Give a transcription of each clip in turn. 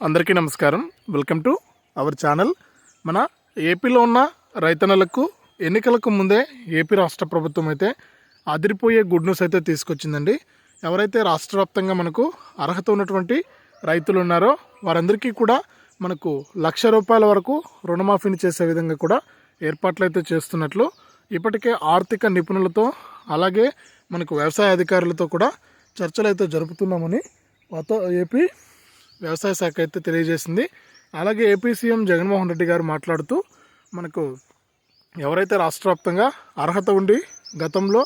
అందరికీ నమస్కారం. Welcome to our channel మన ఏపీలో ఉన్న రైతన్నలకు ఎన్నికలకు ముందే ఏపీ రాష్ట్ర ప్రభుత్వం అయితే అదిరిపోయే గుడ్ న్యూస్ అయితే తీసుకొచ్చిందండి. ఎవరైతే రాష్ట్ర వ్యాప్తంగా మనకు అర్హత ఉన్నటువంటి రైతులు ఉన్నారో వారందరికీ కూడా మనకు లక్ష రూపాయల వరకు రుణమాఫీని చేసే విధంగా కూడా ఏర్పాట్లు అయితే చేస్తున్నట్లు ఇప్పటికే ఆర్థిక నిపుణులతో అలాగే మనకు వ్యవసాయ అధికారులతో కూడా చర్చలు అయితే జరుపుతున్నామని వాతో ఏపీ వ్యవసాయ శాఖ అయితే తెలియజేసింది. అలాగే ఏపీ సీఎం జగన్మోహన్ రెడ్డి గారు మాట్లాడుతూ మనకు ఎవరైతే రాష్ట్ర వ్యాప్తంగా అర్హత ఉండి గతంలో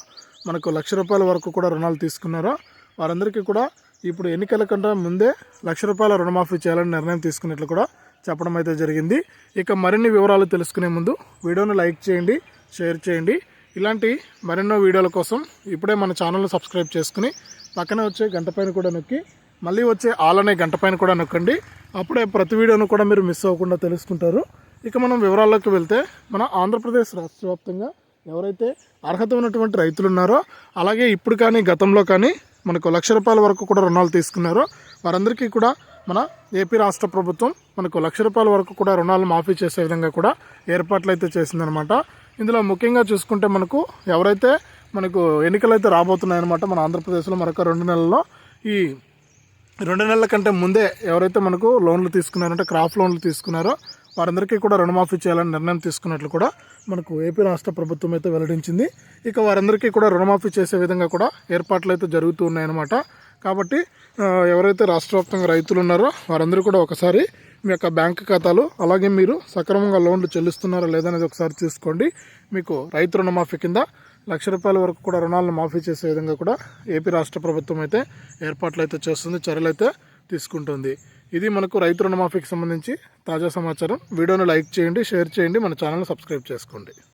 మనకు లక్ష రూపాయల వరకు కూడా రుణాలు తీసుకున్నారో వారందరికీ కూడా ఇప్పుడు ఎన్నికల కంటే ముందే లక్ష రూపాయల రుణమాఫీ చేయాలని నిర్ణయం తీసుకున్నట్లు కూడా చెప్పడం అయితే జరిగింది. ఇక మరిన్ని వివరాలు తెలుసుకునే ముందు వీడియోను లైక్ చేయండి షేర్ చేయండి. ఇలాంటి మరెన్నో వీడియోల కోసం ఇప్పుడే మన ఛానల్ను సబ్స్క్రైబ్ చేసుకుని పక్కనే వచ్చే గంట పైన కూడా నొక్కి మళ్ళీ వచ్చే ఆల్ అనే గంట పైన కూడా నొక్కండి. అప్పుడే ప్రతి వీడియోను కూడా మీరు మిస్ అవ్వకుండా తెలుసుకుంటారు. ఇక మనం వివరాల్లోకి వెళ్తే మన ఆంధ్రప్రదేశ్ రాష్ట్ర వ్యాప్తంగా ఎవరైతే అర్హత ఉన్నటువంటి రైతులు ఉన్నారో అలాగే ఇప్పుడు కానీ గతంలో కానీ మనకు లక్ష రూపాయల వరకు కూడా రుణాలు తీసుకున్నారో వారందరికీ కూడా మన ఏపీ రాష్ట్ర ప్రభుత్వం మనకు లక్ష రూపాయల వరకు కూడా రుణాలు మాఫీ చేసే విధంగా కూడా ఏర్పాట్లు అయితే చేసిందనమాట ఇందులో ముఖ్యంగా చూసుకుంటే మనకు ఎవరైతే మనకు ఎన్నికలు అయితే రాబోతున్నాయన్నమాట మన ఆంధ్రప్రదేశ్లో మరొక రెండు నెలల్లో ఈ రెండు నెలల కంటే ముందే ఎవరైతే మనకు లోన్లు తీసుకున్నారంటే క్రాప్ లోన్లు తీసుకున్నారో వారందరికీ కూడా రుణమాఫీ చేయాలని నిర్ణయం తీసుకున్నట్లు కూడా మనకు ఏపీ రాష్ట్ర ప్రభుత్వం అయితే వెల్లడించింది. ఇక వారందరికీ కూడా రుణమాఫీ చేసే విధంగా కూడా ఏర్పాట్లు అయితే జరుగుతూ ఉన్నాయన్నమాట. కాబట్టి ఎవరైతే రాష్ట్ర వ్యాప్తంగా రైతులు ఉన్నారో వారందరూ కూడా ఒకసారి మీ యొక్క బ్యాంక్ ఖాతాలు అలాగే మీరు సక్రమంగా లోన్లు చెల్లిస్తున్నారా లేదనేది ఒకసారి చూసుకోండి. మీకు రైతు రుణమాఫీ కింద లక్ష రూపాయల వరకు కూడా రుణాలను మాఫీ చేసే విధంగా కూడా ఏపీ రాష్ట్ర ప్రభుత్వం అయితే ఏర్పాట్లు అయితే చేస్తుంది చర్యలు అయితే తీసుకుంటుంది. ఇది మనకు రైతు రుణమాఫీకి సంబంధించి తాజా సమాచారం. వీడియోను లైక్ చేయండి షేర్ చేయండి మన ఛానల్ సబ్స్క్రైబ్ చేసుకోండి.